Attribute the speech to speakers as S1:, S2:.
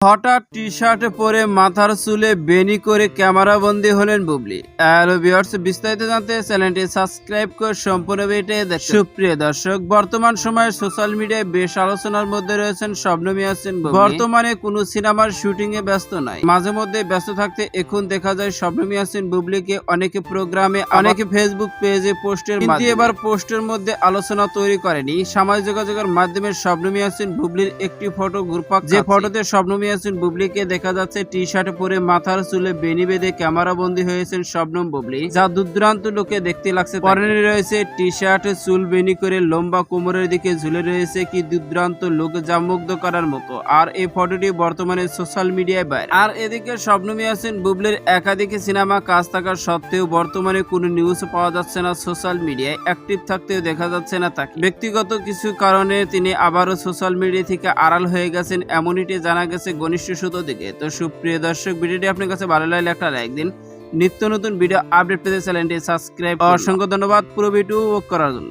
S1: হঠাৎ T shirt পরে মাথার চুলে বেনি করে ক্যামেরা বন্দী হলেন বুবলি। হ্যালো ভিউয়ার্স বিস্তারিত জানতে চ্যানেলটি সাবস্ক্রাইব করে সম্পূর্ণ সুপ্রিয় দর্শক বর্তমান সময়ে সোশ্যাল মিডিয়ায় বেশ আলোচনার মধ্যে রয়েছেন শবনমী আছেন বর্তমানে কোনো সিনেমার শুটিং এ ব্যস্ত নাই। মাঝে মধ্যে ব্যস্ত থাকতে এখন দেখা যায় শবনমী আছেন বুবলিকে অনেকে প্রোগ্রামে অনেকে ফেসবুক পেজে পোস্টের কিন্তু এবার পোস্টের মধ্যে আলোচনা তৈরি করেনি। সামাজিক যোগাযোগের মাধ্যমে শবনমী আছেন বুবলির একটি ফটো ঘুরপাক যে ফটোতে শবনমী আছেন বুবলিকে। দেখা যাচ্ছে টি শার্ট পরে মাথার চুলে বেনি বেঁধে ক্যামেরা বন্দী হয়েছেন শবনম বুবলি। যা দূরদূরান্ত লোকে দেখতে লাগছে পরনে রয়েছে টি শার্ট চুল বেনি করে লম্বা কোমরের দিকে ঝুলে রয়েছে। কি দূরদূরান্ত লোক, যা মুগ্ধ করার মতো। আর এই ফটোটি বর্তমানে সোশ্যাল মিডিয়ায় বাইরে আর এদিকে শবনমী আছেন বুবলির একাধিক সিনেমা। কাজ থাকার সত্ত্বেও বর্তমানে কোনো নিউজ পাওয়া যাচ্ছে না সোশ্যাল মিডিয়ায় অ্যাক্টিভ থাকতেও দেখা যাচ্ছে না তাকে। ব্যক্তিগত কিছু কারণে তিনি আবারও সোশ্যাল মিডিয়া থেকে আড়াল হয়ে গেছেন এমনইটি জানা গেছে ঘনিষ্ঠ সূত্র থেকে। তো সুপ্রিয় দর্শক, ভিডিওটি আপনার কাছে ভালো লাগলে একটা লাইক দিন। নিত্য নতুন ভিডিও আপডেট পেতে চ্যানেলটি সাবস্ক্রাইব অসংখ্য ধন্যবাদ পুরো ভিডিও করার জন্য।